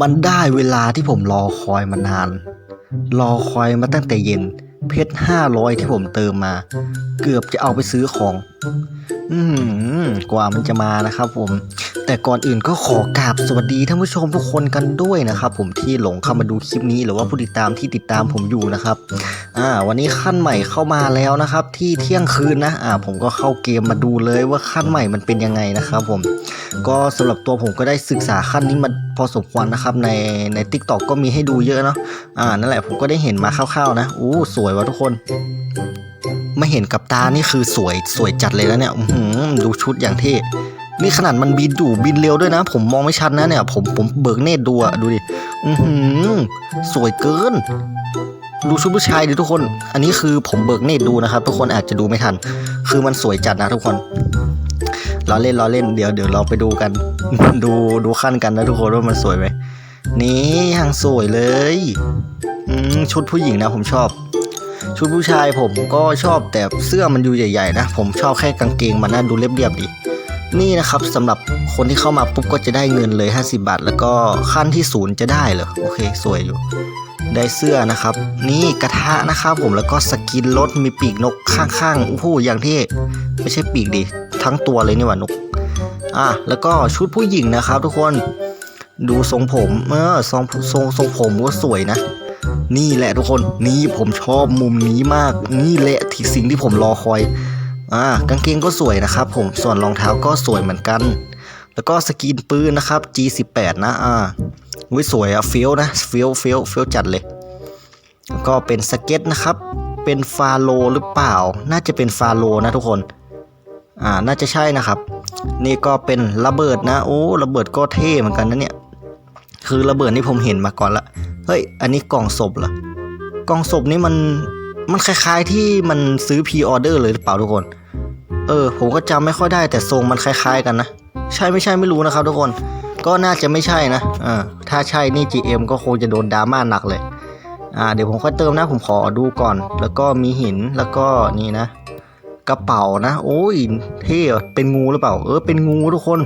มันได้เวลาที่ผมรอคอยมานาน รอคอยมาตั้งแต่เย็น เพชรห้าร้อยที่ผมเติมมา เกือบจะเอาไปซื้อของอืมกว่ามันจะมานะครับผม แต่ก่อนอื่นก็ขอกราบสวัสดีท่านผู้ชมทุกคนกันด้วยนะครับผมที่หลงเข้ามาดูคลิปนี้หรือว่าผู้ติดตามที่ติดตามผมอยู่นะครับ อ่า วันนี้ขั้นใหม่เข้ามาแล้วนะครับ ที่เที่ยงคืนนะ อ่า ผมก็เข้าเกมมาดูเลยว่าขั้นใหม่มันเป็นยังไงนะครับผม ก็สำหรับตัวผมก็ได้ศึกษาขั้นนี้มาพอสมควรนะครับ ในในทิกตอกก็มีให้ดูเยอะเนาะ อ่า นั่นแหละผมก็ได้เห็นมาคร่าวๆนะ อู้สวยวะทุกคน ไม่เห็นกับตานี่คือสวยสวยจัดเลยนะเนี่ยหืดูชุดอย่างเท่นี่ขนาดมันบินอยู่บินเร็วด้วยนะ ผมมองไม่ชัดนะเนี่ย ผมผมเบิกเนตรดูอะดูดิอือหือสวยเกิน ดูชุดผู้ชายดิทุกคน อันนี้คือผมเบิกเนตรดูนะครับ ทุกคนอาจจะดูไม่ทัน คือมันสวยจัดนะทุกคนเราเล่นเราเล่นเดี๋ยวเดี๋ยวเราไปดูกัน ดูดูขั้นกันนะทุกคนว่ามันสวยไหมนี่ยังสวยเลยอืชุดผู้หญิงนะผมชอบ ชุดผู้ชายผมก็ชอบแต่เสื้อมันดูใหญ่ๆนะ ผมชอบแค่กางเกงมันนะดูเรียบๆดี นี่นะครับสำหรับคนที่เข้ามาปุ๊บก็จะได้เงินเลย 50 บาท แล้วก็ขั้นที่ศูนย์จะได้เหรอโอเค สวยอยู่ ได้เสื้อนะครับ นี่กระทะนะครับผมแล้วก็สกินรถมีปีกนกข้างๆโอ้โหอย่างที่ไม่ใช่ปีกดิทั้งตัวเลยนี่หว่านกอะแล้วก็ชุดผู้หญิงนะครับ ทุกคนดูทรงผมเออทรงทรงทรงผมก็สวยนะ นี่แหละทุกคนนี่ผมชอบมุมนี้มาก นี่แหละที่สิ่งที่ผมรอคอยอ่ากางเกงก็สวยนะครับ ผมส่วนรองเท้าก็สวยเหมือนกัน แล้วก็สกรีนปืนนะครับ G18 นะอ่าวิสวยอะเฟี้ยวนะเฟี้ยวเฟี้ยวเฟี้ยวจัดเลยแล้วก็เป็นสเก็ตนะครับ เป็นฟาโลหรือเปล่า น่าจะเป็นฟาโลนะทุกคนอ่าน่าจะใช่นะครับ นี่ก็เป็นระเบิดนะ โอ้ระเบิดก็เท่เหมือนกันนะเนี่ยคือระเบิดนี่ผมเห็นมาก่อนละ เฮ้ย อันนี้กล่องศพเหรอกล่องศพนี่มันมันคล้ายๆที่มันซื้อพรีออเดอร์เลยหรือเปล่าทุกคน เออ ผมก็จำไม่ค่อยได้แต่ทรงมันคล้ายๆกันนะ ใช่ไม่ใช่ไม่รู้นะครับทุกคน ก็น่าจะไม่ใช่นะอ่าถ้าใช่นี่ GM ก็คงจะโดนดราม่าหนักเลย อ่า เดี๋ยวผมค่อยเติมนะผมขอดูก่อน แล้วก็มีหินแล้วก็นี่นะ กระเป๋านะ โอ้ยเท่เป็นงูหรือเปล่า เออเป็นงูทุกคน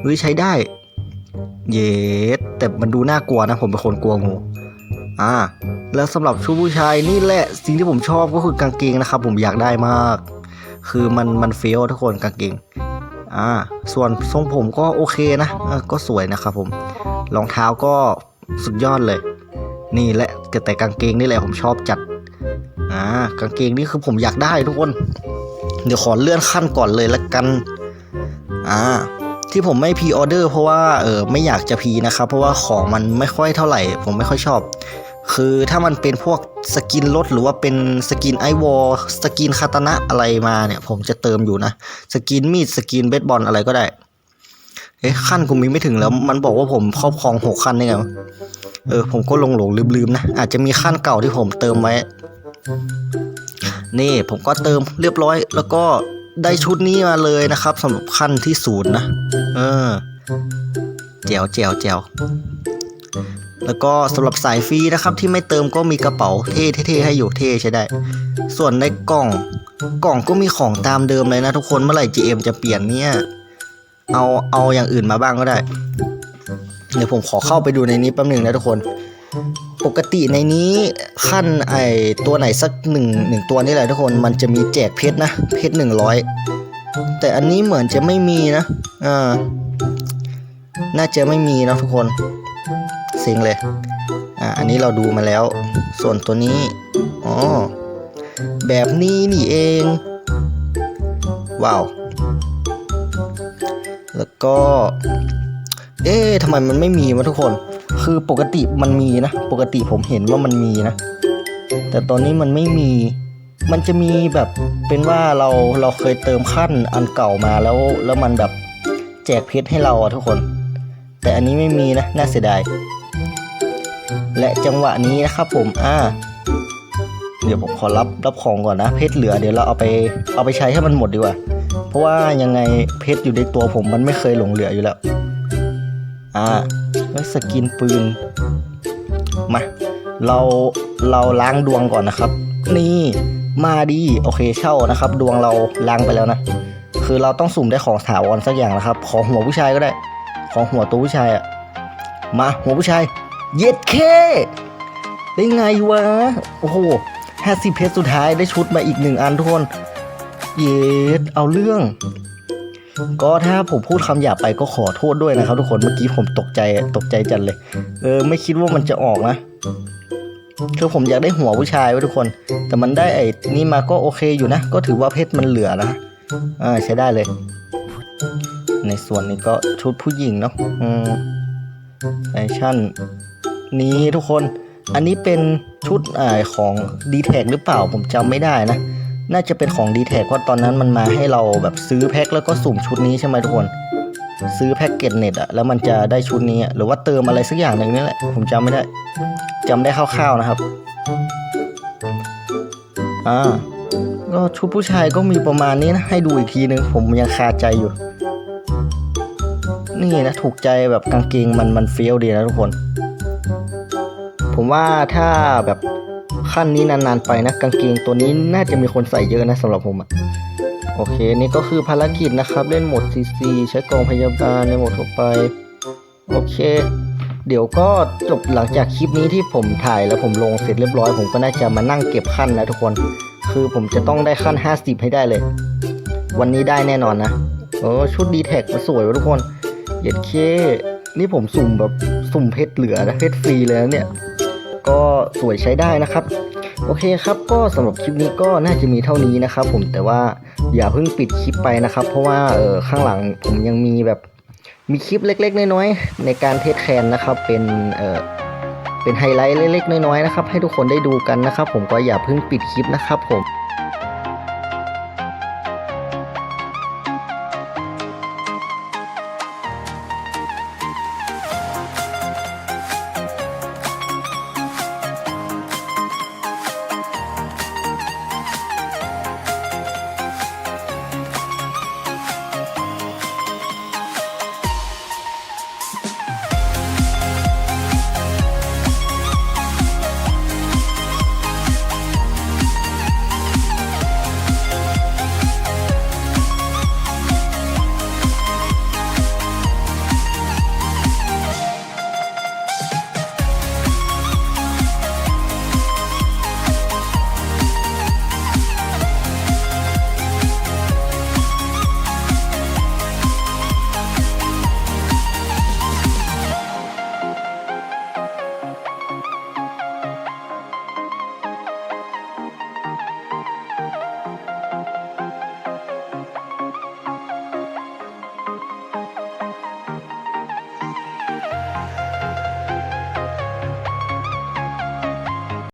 เฮ้ยใช้ได้ เย็ดแต่มันดูน่ากลัวนะผมเป็นคนกลัวงูอ่าแล้วสำหรับชุดผู้ชายนี่แหละสิ่งที่ผมชอบก็คือกางเกงนะครับผมอยากได้มาก คือมันมันเฟี้ยวทุกคนกางเกงอ่าส่วนทรงผมก็โอเคนะก็สวยนะครับผมรองเท้าก็สุดยอดเลย นี่แหละแต่กางเกงนี่แหละผมชอบจัดอ่ากางเกงนี่คือผมอยากได้ทุกคน เดี๋ยวขอเลื่อนขั้นก่อนเลยละกันอ่า ที่ผมไม่พรีออเดอร์เพราะว่าเออไม่อยากจะพรีนะครับ เพราะว่าของมันไม่ค่อยเท่าไหร่ ผมไม่ค่อยชอบ คือถ้ามันเป็นพวกสกินรถหรือว่าเป็นสกินไอวอลสกินคาตานะอะไรมาเนี่ย ผมจะเติมอยู่นะ สกินมีดสกินเบสบอลอะไรก็ได้ เอ๊ะขั้นกูมีไม่ถึงแล้วมันบอกว่าผมครอบครองหกขั้นได้ไงเออผมก็หลงหลงลืมลืมๆนะ อาจจะมีขั้นเก่าที่ผมเติมไว้ นี่ผมก็เติมเรียบร้อยแล้วก็ ได้ชุดนี้มาเลยนะครับสำหรับขั้นที่ศูนย์นะ เออแจวแจวแจวแล้วก็สำหรับสายฟรีนะครับที่ไม่เติมก็มีกระเป๋าเท่เท่ๆให้อยู่เท่ใช้ได้ ส่วนในกล่องกล่องก็มีของตามเดิมเลยนะทุกคนเมื่อไหร่ GM จะเปลี่ยนเนี่ยเอาเอาอย่างอื่นมาบ้างก็ได้ เดี๋ยวผมขอเข้าไปดูในนี้แป๊บหนึ่งนะทุกคน กติในนี้ขั้นไอตัวไหนสักหนึ่งหนึ่งตัวนี่แหละทุกคนมันจะมีแจกเพชรนะ เพชรหนึ่งร้อยแต่อันนี้เหมือนจะไม่มีนะอ่าน่าจะไม่มีนะทุกคนเซ็งเลยอ่าอันนี้เราดูมาแล้ว ส่วนตัวนี้อ๋อแบบนี้นี่เอง ว้าว แล้วก็ เอ๊ะทำไมมันไม่มีวะทุกคน คือปกติมันมีนะ ปกติผมเห็นว่ามันมีนะ แต่ตอนนี้มันไม่มี มันจะมีแบบเป็นว่าเราเราเคยเติมขั้นอันเก่ามาแล้ว แล้วมันแบบแจกเพชรให้เราอะทุกคน แต่อันนี้ไม่มีนะ น่าเสียดาย และจังหวะนี้นะครับผม อ่า เดี๋ยวผมขอรับรับของก่อนนะ เพชรเหลือเดี๋ยวเราเอาไปเอาไปใช้ให้มันหมดดีกว่า เพราะว่ายังไงเพชรอยู่ในตัวผมมันไม่เคยหลงเหลืออยู่แล้ว อ่า แล้วสกินปืน มา เราเราล้างดวงก่อนนะครับ นี่มาดีโอเคเช่านะครับ ดวงเราล้างไปแล้วนะ คือเราต้องสุ่มได้ของถาวรสักอย่างนะครับ ของหัวผู้ชายก็ได้ ของหัวตัวผู้ชายอะมาหัวผู้ชาย เย็ดเคได้ไงวะ โอ้โหห้าสิบเพชรสุดท้ายได้ชุดมาอีกหนึ่งอันทุกคน เย็ดเอาเรื่อง ก็ถ้าผมพูดคำหยาบไปก็ขอโทษด้วยนะครับทุกคนเมื่อกี้ผมตกใจตกใจจัดเลย เออไม่คิดว่ามันจะออกนะคือผมอยากได้หัวผู้ชายไว้ทุกคน แต่มันได้ไอ้นี่มาก็โอเคอยู่นะ ก็ถือว่าเพชรมันเหลือนะอ่าใช้ได้เลย ในส่วนนี้ก็ชุดผู้หญิงเนาะอืมแฟชั่นนี้ทุกคน อันนี้เป็นชุดอ่าของ d t แทหรือเปล่าผมจำไม่ได้นะ น่าจะเป็นของ d t แทเพราะตอนนั้นมันมาให้เราแบบซื้อแพ็คแล้วก็สุ่มชุดนี้ใช่ไหมทุกคน ซื้อแพ็กเกจเน็ตอะแล้วมันจะได้ชุดนี้อะหรือว่าเติมอะไรสักอย่างหนึ่งนี่แหละผมจำไม่ได้จำได้คร่าวๆนะครับอ่าก็ชุดผู้ชายก็มีประมาณนี้นะให้ดูอีกทีนึงผมยังคาใจอยู่ นี่นะถูกใจแบบกางเกงมันมันเฟี้ยวดีนะทุกคน ผมว่าถ้าแบบ ขั้นนี้นานๆไปนะกางเกงตัวนี้น่าจะมีคนใส่เยอะนะสำหรับผมอะโอเค นี่ก็คือภารกิจนะครับ เล่นโหมด CC ใช้กองพยาบาลในโหมดทั่วไป โอเค เดี๋ยวก็จบหลังจากคลิปนี้ที่ผมถ่ายแล้วผมลงเสร็จเรียบร้อย ผมก็น่าจะมานั่งเก็บขั้นนะทุกคน คือผมจะต้องได้ขั้น 50 ให้ได้เลย วันนี้ได้แน่นอนนะโอ้ชุดดีแท็กมาสวยวะทุกคนเย็ดเค นี่ผมสุ่มแบบสุ่มเพชรเหลือนะเพชรฟรีเลยนะเนี่ย ก็สวยใช้ได้นะครับ โอเคครับก็สำหรับคลิปนี้ก็น่าจะมีเท่านี้นะครับ ผมแต่ว่าอย่าเพิ่งปิดคลิปไปนะครับ เพราะว่าเออข้างหลังผมยังมีแบบมีคลิปเล็ก ๆ น้อยๆในการเทสแคนนะครับ เป็นเออเป็นไฮไลท์เล็กๆน้อยๆนะครับ ให้ทุกคนได้ดูกันนะครับ ผมก็อย่าเพิ่งปิดคลิปนะครับผม